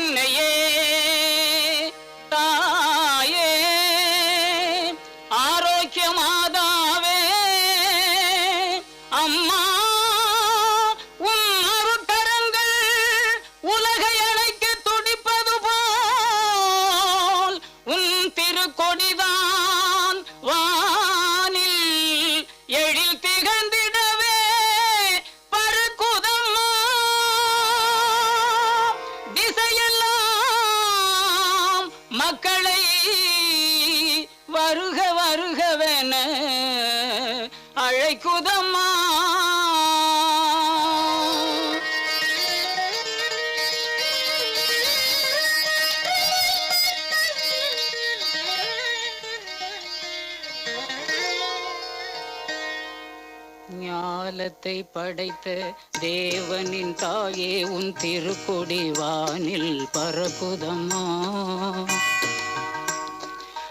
அன்னையே மக்களை வருக வருகவென அழைக்குதம்மா. ஞாலத்தை படைத்த தேவனின் தாயே உன் திருக்குடி வானில் பரகுதம்மா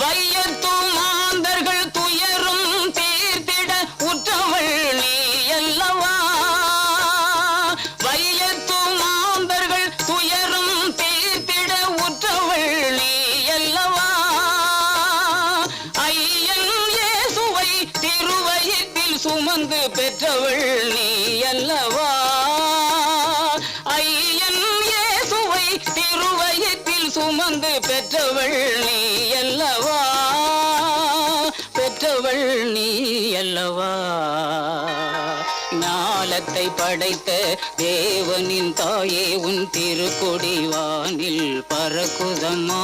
வையத்து மாந்தர்கள் துயரும் தீர்த்திட உற்றவள் நீ அல்லவா? வையத்து மாந்தர்கள் துயரும் தீர்த்திட உற்றவள் நீ அல்லவா? ஐயன் இயேசுவை திருவயிற்றில் சுமந்து பெற்றவள் நீ அல்லவா? சுமந்து பெற்றவள் நீ அல்லவா? பெற்றவள் நீ அல்லவா? ஞாலத்தை படைத்த தேவனின் தாயே உன் திருக்கொடி வானில் பறக்குதம்மா.